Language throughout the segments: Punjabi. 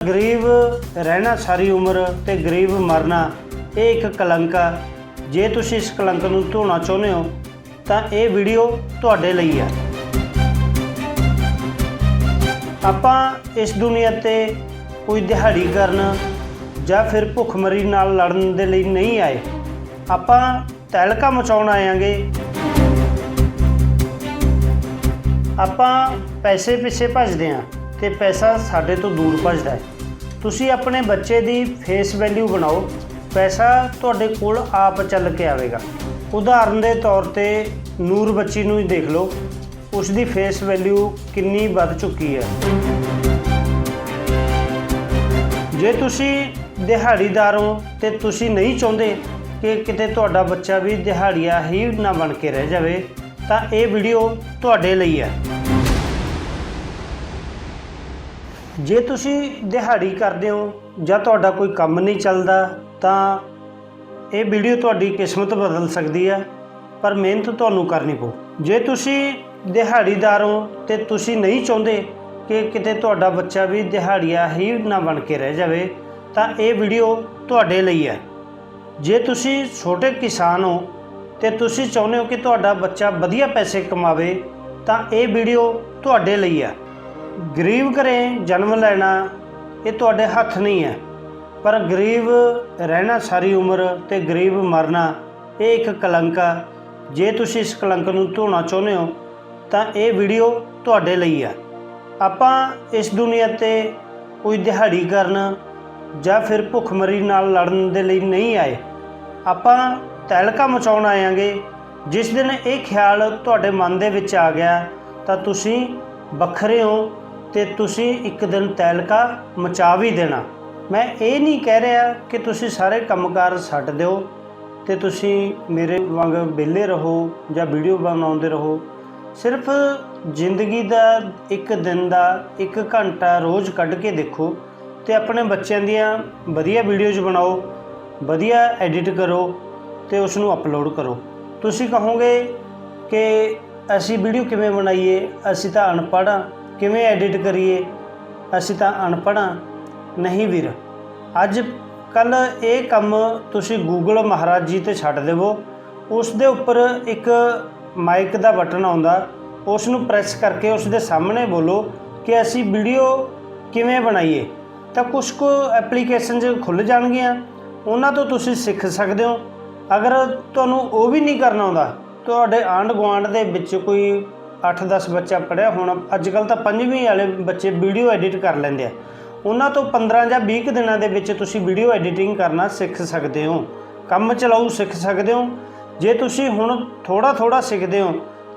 ਗਰੀਬ ਰਹਿਣਾ ਸਾਰੀ ਉਮਰ ਤੇ ਗਰੀਬ ਮਰਨਾ, ਇਹ ਇੱਕ ਕਲੰਕ ਆ। ਜੇ ਤੁਸੀਂ ਇਸ ਕਲੰਕ ਨੂੰ ਧੋਣਾ ਚਾਹੁੰਦੇ ਹੋ, ਤਾਂ ਇਹ ਵੀਡੀਓ ਤੁਹਾਡੇ ਲਈ ਆ। ਆਪਾਂ ਇਸ ਦੁਨੀਆ ਤੇ ਕੋਈ ਦਿਹਾੜੀ ਕਰਨ ਜਾਂ ਫਿਰ ਭੁੱਖਮਰੀ ਨਾਲ ਲੜਨ ਦੇ ਲਈ ਨਹੀਂ ਆਏ। ਆਪਾਂ ਤਹਿਲਕਾ ਮਚਾਉਣ ਆਏਾਂਗੇ ਆਪਾਂ ਪੈਸੇ ਪਿੱਛੇ ਭੱਜਦੇ ਹਾਂ ਤੇ ਪੈਸਾ ਸਾਡੇ ਤੋਂ ਦੂਰ ਭੱਜਦਾ ਹੈ। ਤੁਸੀਂ ਆਪਣੇ ਬੱਚੇ ਦੀ ਫੇਸ ਵੈਲਿਊ ਬਣਾਓ। ਪੈਸਾ ਤੁਹਾਡੇ ਕੋਲ ਆਪ ਚੱਲ ਕੇ ਆਵੇਗਾ। ਉਦਾਹਰਨ ਦੇ ਤੌਰ ਤੇ ਨੂਰ ਬੱਚੀ ਨੂੰ ਹੀ ਦੇਖ ਲਓ। ਉਸ ਦੀ ਫੇਸ ਵੈਲਿਊ ਕਿੰਨੀ ਵੱਧ ਚੁੱਕੀ ਹੈ। ਜੇ ਤੁਸੀਂ ਦਿਹਾੜੀਦਾਰ ਹੋ ਤੇ ਤੁਸੀਂ ਨਹੀਂ ਚਾਹੁੰਦੇ ਕਿ ਕਿਤੇ ਤੁਹਾਡਾ ਬੱਚਾ ਵੀ ਦਿਹਾੜੀਆ ਹੀ ਨਾ ਬਣ ਕੇ ਰਹਿ ਜਾਵੇ, ਤਾਂ ਇਹ ਵੀਡੀਓ ਤੁਹਾਡੇ ਲਈ ਹੈ। ਜੇ ਤੁਸੀਂ ਦਿਹਾੜੀ ਕਰਦੇ ਹੋ ਜਾਂ ਤੁਹਾਡਾ ਕੋਈ ਕੰਮ ਨਹੀਂ ਚੱਲਦਾ, ਤਾਂ ਇਹ ਵੀਡੀਓ ਤੁਹਾਡੀ ਕਿਸਮਤ ਬਦਲ ਸਕਦੀ ਹੈ ਪਰ ਮਿਹਨਤ ਤੁਹਾਨੂੰ ਕਰਨੀ ਪਊ। ਜੇ ਤੁਸੀਂ ਦਿਹਾੜੀਦਾਰ ਹੋ ਤੇ ਤੁਸੀਂ ਨਹੀਂ ਚਾਹੁੰਦੇ ਕਿ ਕਿਤੇ ਤੁਹਾਡਾ ਬੱਚਾ ਵੀ ਦਿਹਾੜੀਆ ਹੀ ਨਾ ਬਣ ਕੇ ਰਹਿ ਜਾਵੇ, ਤਾਂ ਇਹ ਵੀਡੀਓ ਤੁਹਾਡੇ ਲਈ ਹੈ ਜੇ ਤੁਸੀਂ ਛੋਟੇ ਕਿਸਾਨ ਹੋ ਤੇ ਤੁਸੀਂ ਚਾਹੁੰਦੇ ਹੋ ਕਿ ਤੁਹਾਡਾ ਬੱਚਾ ਵਧੀਆ ਪੈਸੇ ਕਮਾਵੇ, ਤਾਂ ਇਹ ਵੀਡੀਓ ਤੁਹਾਡੇ ਲਈ ਹੈ ਗਰੀਬ ਘਰੇ ਜਨਮ ਲੈਣਾ ਇਹ ਤੁਹਾਡੇ ਹੱਥ ਨਹੀਂ ਹੈ। ਪਰ ਗਰੀਬ ਰਹਿਣਾ ਸਾਰੀ ਉਮਰ ਤੇ ਗਰੀਬ ਮਰਨਾ ਇਹ ਇੱਕ ਕਲੰਕ ਆ। ਜੇ ਤੁਸੀਂ ਇਸ ਕਲੰਕ ਨੂੰ ਧੋਣਾ ਚਾਹੁੰਦੇ ਹੋ, ਤਾਂ ਇਹ ਵੀਡੀਓ ਤੁਹਾਡੇ ਲਈ ਆ। ਆਪਾਂ ਇਸ ਦੁਨੀਆ ਤੇ ਕੋਈ ਦਿਹਾੜੀ ਕਰਨ ਜਾਂ ਫਿਰ ਭੁੱਖਮਰੀ ਨਾਲ ਲੜਨ ਦੇ ਲਈ ਨਹੀਂ ਆਏ। ਆਪਾਂ ਤਹਿਲਕਾ ਮਚਾਉਣ ਆਏਾਂਗੇ ਜਿਸ ਦਿਨ ਇਹ ਖਿਆਲ ਤੁਹਾਡੇ ਮਨ ਦੇ ਵਿੱਚ ਆ ਗਿਆ, ਤਾਂ ਤੁਸੀਂ ਵੱਖਰੇ ਹੋ ਤੇ ਤੁਸੀਂ ਇੱਕ ਦਿਨ ਤੈਲਕਾ ਮਚਾ ਵੀ ਦੇਣਾ। ਮੈਂ ਇਹ ਨਹੀਂ ਕਹਿ ਰਿਹਾ ਕਿ ਤੁਸੀਂ ਸਾਰੇ ਕੰਮਕਾਰ ਛੱਡ ਦਿਓ ਤੇ ਤੁਸੀਂ ਮੇਰੇ ਵਾਂਗ ਵਿਹਲੇ ਰਹੋ ਜਾਂ ਵੀਡੀਓ ਬਣਾਉਂਦੇ ਰਹੋ। ਸਿਰਫ ਜ਼ਿੰਦਗੀ ਦਾ ਇੱਕ ਦਿਨ ਦਾ ਇੱਕ ਘੰਟਾ ਰੋਜ਼ ਕੱਢ ਕੇ ਦੇਖੋ ਤੇ ਆਪਣੇ ਬੱਚਿਆਂ ਦੀਆਂ ਵਧੀਆ ਵੀਡੀਓਜ਼ ਬਣਾਓ, ਵਧੀਆ ਐਡਿਟ ਕਰੋ ਤੇ ਉਸ ਨੂੰ ਅਪਲੋਡ ਕਰੋ। ਤੁਸੀਂ ਕਹੋਗੇ ਕਿ ਅਸੀਂ ਵੀਡੀਓ ਕਿਵੇਂ ਬਣਾਈਏ? ਅਸੀਂ ਤਾਂ ਅਨਪੜ੍ਹ ਹਾਂ। ਕਿਵੇਂ ਐਡਿਟ ਕਰੀਏ? ਅਸੀਂ ਤਾਂ ਅਨਪੜ੍ਹ ਹਾਂ। ਨਹੀਂ ਵੀਰ, ਅੱਜ ਕੱਲ ਇਹ ਕੰਮ ਤੁਸੀਂ ਗੂਗਲ ਮਹਾਰਾਜ ਜੀ ਤੇ ਛੱਡ ਦੇਵੋ। ਉਸ ਦੇ ਉੱਪਰ ਇੱਕ ਮਾਈਕ ਦਾ ਬਟਨ ਆਉਂਦਾ। ਉਸ ਨੂੰ ਪ੍ਰੈਸ ਕਰਕੇ ਉਸ ਦੇ ਸਾਹਮਣੇ ਬੋਲੋ ਕਿ ਅਸੀਂ ਵੀਡੀਓ ਕਿਵੇਂ ਬਣਾਈਏ। ਤਾਂ ਕੁਝ ਕੁ ਐਪਲੀਕੇਸ਼ਨਸ ਖੁੱਲ ਜਾਣਗੀਆਂ। ਉਹਨਾਂ ਤੋਂ ਤੁਸੀਂ ਸਿੱਖ ਸਕਦੇ ਹੋ। ਅਗਰ ਤੁਹਾਨੂੰ ਉਹ ਵੀ ਨਹੀਂ ਕਰਨਾ ਆਉਂਦਾ, ਤੁਹਾਡੇ ਆਂਢ ਗੁਆਂਢ ਦੇ ਵਿੱਚ ਕੋਈ 8-10 ਬੱਚਾ ਪੜਿਆ ਹੁਣ। ਅੱਜ ਕੱਲ ਤਾਂ ਪੰਜਵੀਂ ਵਾਲੇ ਬੱਚੇ ਵੀਡੀਓ ਐਡਿਟ ਕਰ ਲੈਂਦੇ ਆ। ਉਹਨਾਂ ਤੋਂ 15 ਜਾਂ 20 ਕੁ ਦਿਨਾਂ ਦੇ ਵਿੱਚ ਤੁਸੀਂ ਵੀਡੀਓ ਐਡੀਟਿੰਗ ਕਰਨਾ ਸਿੱਖ ਸਕਦੇ ਹੋ। ਕੰਮ ਚਲਾਊ ਸਿੱਖ ਸਕਦੇ ਹੋ। ਜੇ ਤੁਸੀਂ ਹੁਣ ਥੋੜਾ ਥੋੜਾ ਸਿੱਖਦੇ ਹੋ,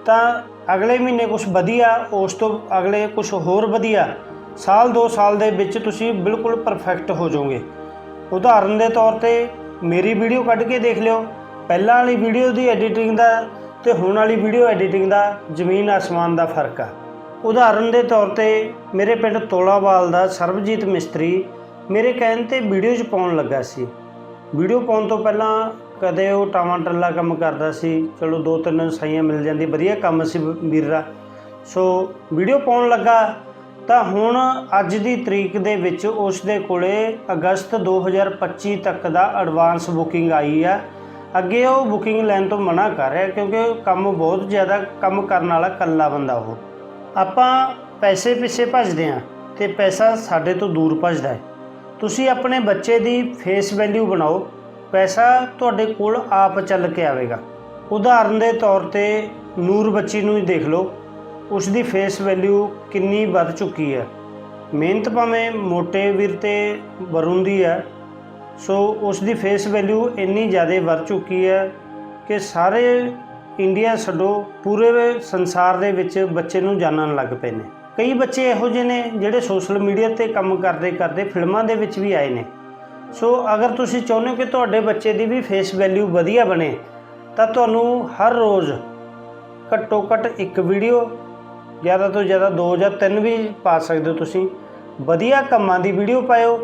ਤਾਂ ਅਗਲੇ ਮਹੀਨੇ ਕੁਝ ਵਧੀਆ, ਉਸ ਤੋਂ ਅਗਲੇ ਕੁਝ ਹੋਰ ਵਧੀਆ, ਸਾਲ 2 ਸਾਲ ਦੇ ਵਿੱਚ ਤੁਸੀਂ ਬਿਲਕੁਲ ਪਰਫੈਕਟ ਹੋ ਜਾਓਗੇ। ਉਦਾਹਰਨ ਦੇ ਤੌਰ ਤੇ ਮੇਰੀ ਵੀਡੀਓ ਕੱਢ ਕੇ ਦੇਖ ਲਿਓ। ਪਹਿਲਾਂ ਵਾਲੀ ਵੀਡੀਓ ਦੀ ਐਡੀਟਿੰਗ ਦਾ ਤੇ ਹੁਣ ਵਾਲੀ ਵੀਡੀਓ ਐਡੀਟਿੰਗ ਦਾ ਜ਼ਮੀਨ ਆਸਮਾਨ ਦਾ ਫ਼ਰਕ ਆ। ਉਦਾਹਰਨ ਦੇ ਤੌਰ ਤੇ ਮੇਰੇ ਪਿੰਡ ਤੋਲਾਵਾਲ ਦਾ ਸਰਬਜੀਤ ਮਿਸਤਰੀ ਮੇਰੇ ਕਹਿਣ ਤੇ ਵੀਡੀਓ 'ਚ ਪਾਉਣ ਲੱਗਾ ਸੀ। ਵੀਡੀਓ ਪਾਉਣ ਤੋਂ ਪਹਿਲਾਂ ਕਦੇ ਉਹ ਟਾਵਾਂ ਟੱਲਾ ਕੰਮ ਕਰਦਾ ਸੀ। ਚਲੋ ਦੋ ਤਿੰਨ ਸਾਈਆਂ ਮਿਲ ਜਾਂਦੀ, ਵਧੀਆ ਕੰਮ ਸੀ ਵੀਰਾ ਸੋ ਵੀਡੀਓ ਪਾਉਣ ਲੱਗਾ ਤਾਂ ਹੁਣ ਅੱਜ ਦੀ ਤਰੀਕ ਦੇ ਵਿੱਚ ਉਸ ਦੇ ਕੋਲੇ ਅਗਸਤ 2025 ਤੱਕ ਦਾ ਐਡਵਾਂਸ ਬੁਕਿੰਗ ਆਈ ਆ। ਅੱਗੇ ਉਹ ਬੁਕਿੰਗ ਲੈਣ ਤੋਂ ਮਨਾ ਕਰ ਰਿਹਾ ਕਿਉਂਕਿ ਕੰਮ ਬਹੁਤ ਜ਼ਿਆਦਾ, ਕੰਮ ਕਰਨ ਵਾਲਾ ਇਕੱਲਾ ਬੰਦਾ ਉਹ। ਆਪਾਂ ਪੈਸੇ ਪਿੱਛੇ ਭੱਜਦੇ ਹਾਂ ਤੇ ਪੈਸਾ ਸਾਡੇ ਤੋਂ ਦੂਰ ਭੱਜਦਾ ਹੈ। ਤੁਸੀਂ ਆਪਣੇ ਬੱਚੇ ਦੀ ਫੇਸ ਵੈਲਿਊ ਬਣਾਓ, ਪੈਸਾ ਤੁਹਾਡੇ ਕੋਲ ਆਪ ਚੱਲ ਕੇ ਆਵੇਗਾ। ਉਦਾਹਰਨ ਦੇ ਤੌਰ ਤੇ ਨੂਰ ਬੱਚੀ ਨੂੰ ਹੀ ਦੇਖ ਲਓ ਉਸ ਦੀ ਫੇਸ ਵੈਲਿਊ ਕਿੰਨੀ ਵੱਧ ਚੁੱਕੀ ਹੈ। ਮਿਹਨਤ ਭਾਵੇਂ ਮੋਟੇ ਵੀਰ ਤੇ ਵਰੁਣ ਦੀ ਹੈ ਸੋ ਉਸ ਦੀ ਫੇਸ ਵੈਲਿਊ ਇੰਨੀ ਜ਼ਿਆਦਾ ਵੱਧ ਚੁੱਕੀ ਹੈ ਕਿ ਸਾਰੇ ਇੰਡੀਆ ਛੱਡੋ, ਪੂਰੇ ਸੰਸਾਰ ਦੇ ਵਿੱਚ ਬੱਚੇ ਨੂੰ ਜਾਣਨ ਲੱਗ ਪਏ ਨੇ। ਕਈ ਬੱਚੇ ਇਹੋ ਜਿਹੇ ਨੇ ਜਿਹੜੇ ਸੋਸ਼ਲ ਮੀਡੀਆ ਤੇ ਕੰਮ ਕਰਦੇ ਕਰਦੇ ਫਿਲਮਾਂ ਦੇ ਵਿੱਚ ਵੀ ਆਏ ਨੇ। ਸੋ ਅਗਰ ਤੁਸੀਂ ਚਾਹੁੰਦੇ ਹੋ ਕਿ ਤੁਹਾਡੇ ਬੱਚੇ ਦੀ ਵੀ ਫੇਸ ਵੈਲਿਊ ਵਧੀਆ ਬਣੇ, ਤਾਂ ਤੁਹਾਨੂੰ ਹਰ ਰੋਜ਼ ਘੱਟੋ ਘੱਟ ਇੱਕ ਵੀਡੀਓ ਜ਼ਿਆਦਾ ਤੋਂ ਜ਼ਿਆਦਾ ਦੋ ਜਾਂ ਤਿੰਨ ਵੀ ਪਾ ਸਕਦੇ ਹੋ ਤੁਸੀਂ। ਵਧੀਆ ਕੰਮਾਂ ਦੀ ਵੀਡੀਓ ਪਾਇਓ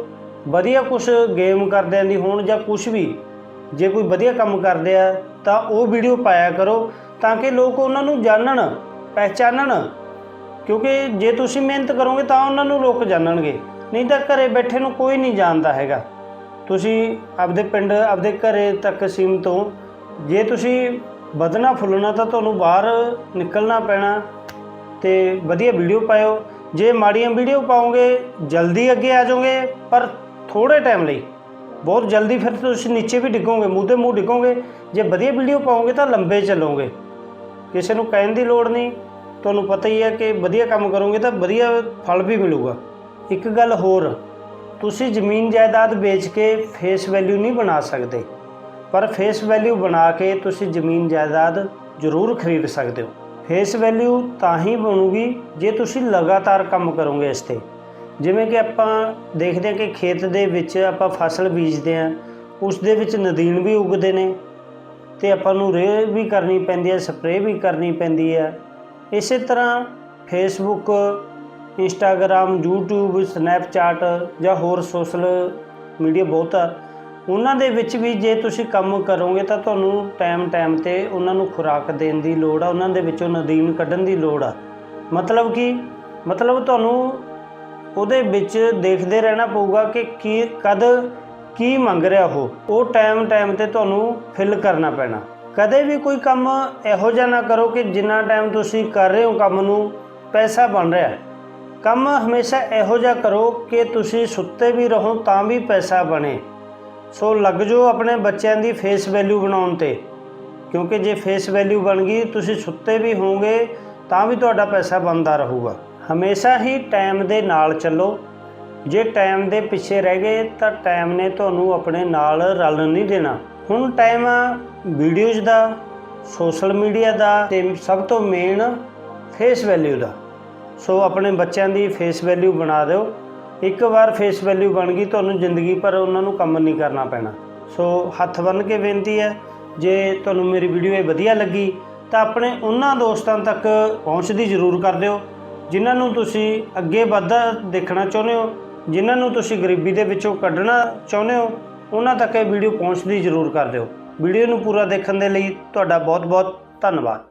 ਵਧੀਆ ਕੁਝ ਗੇਮ ਕਰਦਿਆਂ ਦੀ ਹੋਣ ਜਾਂ ਕੁਝ ਵੀ, ਜੇ ਕੋਈ ਵਧੀਆ ਕੰਮ ਕਰਦੇ ਆ, ਤਾਂ ਉਹ ਵੀਡੀਓ ਪਾਇਆ ਕਰੋ ਤਾਂ ਕਿ ਲੋਕ ਉਹਨਾਂ ਨੂੰ ਜਾਣਨ, ਪਹਿਚਾਨਣ। ਕਿਉਂਕਿ ਜੇ ਤੁਸੀਂ ਮਿਹਨਤ ਕਰੋਗੇ ਤਾਂ ਉਹਨਾਂ ਨੂੰ ਲੋਕ ਜਾਣਨਗੇ। ਨਹੀਂ ਤਾਂ ਘਰੇ ਬੈਠੇ ਨੂੰ ਕੋਈ ਨਹੀਂ ਜਾਣਦਾ ਹੈਗਾ। ਤੁਸੀਂ ਆਪਦੇ ਪਿੰਡ, ਆਪਦੇ ਘਰੇ ਤੱਕ ਸੀਮਤ ਹੋ। ਜੇ ਤੁਸੀਂ ਵਧਣਾ, ਫੁੱਲਣਾ ਤਾਂ ਤੁਹਾਨੂੰ ਬਾਹਰ ਨਿਕਲਣਾ ਪੈਣਾ ਤੇ ਵਧੀਆ ਵੀਡੀਓ ਪਾਇਓ। ਜੇ ਮਾੜੀਆਂ ਵੀਡੀਓ ਪਾਓਗੇ, ਜਲਦੀ ਅੱਗੇ ਆ ਜਾਓਗੇ, ਪਰ ਥੋੜੇ ਟਾਈਮ ਲਈ। ਬਹੁਤ ਜਲਦੀ ਫਿਰ ਤੁਸੀਂ ਨੀਚੇ ਵੀ ਡਿੱਗੋਗੇ, ਮੂੰਹ ਤੇ ਮੂੰਹ ਡਿੱਗੋਗੇ। ਜੇ ਵਧੀਆ ਵੀਡੀਓ ਪਾਓਗੇ ਤਾਂ ਲੰਬੇ ਚੱਲੋਗੇ। ਕਿਸੇ ਨੂੰ ਕਹਿਣ ਦੀ ਲੋੜ ਨਹੀਂ। ਤੁਹਾਨੂੰ ਪਤਾ ਹੀ ਹੈ ਕਿ ਵਧੀਆ ਕੰਮ ਕਰੋਗੇ ਤਾਂ ਵਧੀਆ ਫਲ ਵੀ ਮਿਲੂਗਾ। ਇੱਕ ਗੱਲ ਹੋਰ, ਤੁਸੀਂ ਜ਼ਮੀਨ ਜਾਇਦਾਦ ਵੇਚ ਕੇ ਫੇਸ ਵੈਲਿਊ ਨਹੀਂ ਬਣਾ ਸਕਦੇ। ਪਰ ਫੇਸ ਵੈਲਿਊ ਬਣਾ ਕੇ ਤੁਸੀਂ ਜ਼ਮੀਨ ਜਾਇਦਾਦ ਜ਼ਰੂਰ ਖਰੀਦ ਸਕਦੇ ਹੋ। ਫੇਸ ਵੈਲਿਊ ਤਾਂ ਹੀ ਬਣੂਗੀ ਜੇ ਤੁਸੀਂ ਲਗਾਤਾਰ ਕੰਮ ਕਰੋਗੇ ਇਸ ਤੇ। ਜਿਵੇਂ ਕਿ ਆਪਾਂ ਦੇਖਦੇ ਹਾਂ ਕਿ ਖੇਤ ਦੇ ਵਿੱਚ ਆਪਾਂ ਫਸਲ ਬੀਜਦੇ ਹਾਂ, ਉਸ ਦੇ ਵਿੱਚ ਨਦੀਨ ਵੀ ਉਗਦੇ ਨੇ ਤੇ ਆਪਾਂ ਨੂੰ ਰੇਹ ਵੀ ਕਰਨੀ ਪੈਂਦੀ ਹੈ, ਸਪਰੇਅ ਵੀ ਕਰਨੀ ਪੈਂਦੀ ਹੈ। ਇਸੇ ਤਰ੍ਹਾਂ ਫੇਸਬੁੱਕ ਇੰਸਟਾਗ੍ਰam YouTube ਸਨੈਪਚੈਟ ਜਾਂ ਹੋਰ ਸੋਸ਼ਲ ਮੀਡੀਆ ਬਹੁਤ ਆ। ਉਹਨਾਂ ਦੇ ਵਿੱਚ ਵੀ ਜੇ ਤੁਸੀਂ ਕੰਮ ਕਰੋਗੇ ਤਾਂ ਤੁਹਾਨੂੰ ਟਾਈਮ ਟਾਈਮ ਤੇ ਉਹਨਾਂ ਨੂੰ ਖੁਰਾਕ ਦੇਣ ਦੀ ਲੋੜ ਆ, ਉਹਨਾਂ ਦੇ ਵਿੱਚੋਂ ਨਦੀਨ ਕੱਢਣ ਦੀ ਲੋੜ ਆ। ਮਤਲਬ ਕਿ? ਮਤਲਬ ਤੁਹਾਨੂੰ ਉਹਦੇ ਵਿੱਚ ਦੇਖਦੇ ਰਹਿਣਾ ਪਊਗਾ ਕਿ ਕੀ, ਕਦ ਕੀ ਮੰਗ ਰਿਹਾ ਉਹ। ਉਹ ਟਾਈਮ ਟਾਈਮ ਤੇ ਤੁਹਾਨੂੰ ਫਿਲ ਕਰਨਾ ਪੈਣਾ। ਕਦੇ ਵੀ ਕੋਈ ਕੰਮ ਇਹੋ ਜਿਹਾ ਨਾ ਕਰੋ ਕਿ ਜਿੰਨਾ ਟਾਈਮ ਤੁਸੀਂ ਕਰ ਰਹੇ ਹੋ ਕੰਮ ਨੂੰ, ਪੈਸਾ ਬਣ ਰਿਹਾ ਕੰਮ ਹਮੇਸ਼ਾ ਇਹੋ ਜਿਹਾ ਕਰੋ ਕਿ ਤੁਸੀਂ ਸੁੱਤੇ ਵੀ ਰਹੋ ਤਾਂ ਵੀ ਪੈਸਾ ਬਣੇ। ਸੋ ਲੱਗ ਜਾਓ ਆਪਣੇ ਬੱਚਿਆਂ ਦੀ ਫੇਸ ਵੈਲਿਊ ਬਣਾਉਣ ਤੇ। ਕਿਉਂਕਿ ਜੇ ਫੇਸ ਵੈਲਿਊ ਬਣ ਗਈ, ਤੁਸੀਂ ਸੁੱਤੇ ਵੀ ਹੋਵੋਗੇ ਤਾਂ ਵੀ ਤੁਹਾਡਾ ਪੈਸਾ ਬਣਦਾ ਰਹੂਗਾ। ਹਮੇਸ਼ਾ ਹੀ ਟਾਈਮ ਦੇ ਨਾਲ ਚੱਲੋ। ਜੇ ਟਾਈਮ ਦੇ ਪਿੱਛੇ ਰਹਿ ਗਏ ਤਾਂ ਟਾਈਮ ਨੇ ਤੁਹਾਨੂੰ ਆਪਣੇ ਨਾਲ ਰਲ ਨਹੀਂ ਦੇਣਾ। ਹੁਣ ਟਾਈਮ ਵੀਡੀਓਜ਼ ਦਾ, ਸੋਸ਼ਲ ਮੀਡੀਆ ਦਾ ਤੇ ਸਭ ਤੋਂ ਮੇਨ ਫੇਸ ਵੈਲਿਊ ਦਾ। ਸੋ ਆਪਣੇ ਬੱਚਿਆਂ ਦੀ ਫੇਸ ਵੈਲਿਊ ਬਣਾ ਦਿਓ। ਇੱਕ ਵਾਰ ਫੇਸ ਵੈਲਿਊ ਬਣ ਗਈ ਤੁਹਾਨੂੰ ਜ਼ਿੰਦਗੀ ਭਰ ਉਹਨਾਂ ਨੂੰ ਕੰਮ ਨਹੀਂ ਕਰਨਾ ਪੈਣਾ। ਸੋ ਹੱਥ ਬੰਨ੍ਹ ਕੇ ਬੇਨਤੀ ਹੈ, ਜੇ ਤੁਹਾਨੂੰ ਮੇਰੀ ਵੀਡੀਓ ਇਹ ਵਧੀਆ ਲੱਗੀ ਤਾਂ ਆਪਣੇ ਉਹਨਾਂ ਦੋਸਤਾਂ ਤੱਕ ਪਹੁੰਚਦੀ ਜ਼ਰੂਰ ਕਰ ਦਿਓ। ਜਿਨ੍ਹਾਂ ਨੂੰ ਤੁਸੀਂ ਅੱਗੇ ਵੱਧਦਾ ਦੇਖਣਾ ਚਾਹੁੰਦੇ ਹੋ, ਜਿਨ੍ਹਾਂ ਨੂੰ ਤੁਸੀਂ ਗਰੀਬੀ ਦੇ ਵਿੱਚੋਂ ਕੱਢਣਾ ਚਾਹੁੰਦੇ ਹੋ, ਉਹਨਾਂ ਤੱਕ ਇਹ ਵੀਡੀਓ ਪਹੁੰਚਦੀ ਜ਼ਰੂਰ ਕਰ ਦਿਓ। ਵੀਡੀਓ ਨੂੰ ਪੂਰਾ ਦੇਖਣ ਦੇ ਲਈ ਤੁਹਾਡਾ ਬਹੁਤ ਬਹੁਤ ਧੰਨਵਾਦ।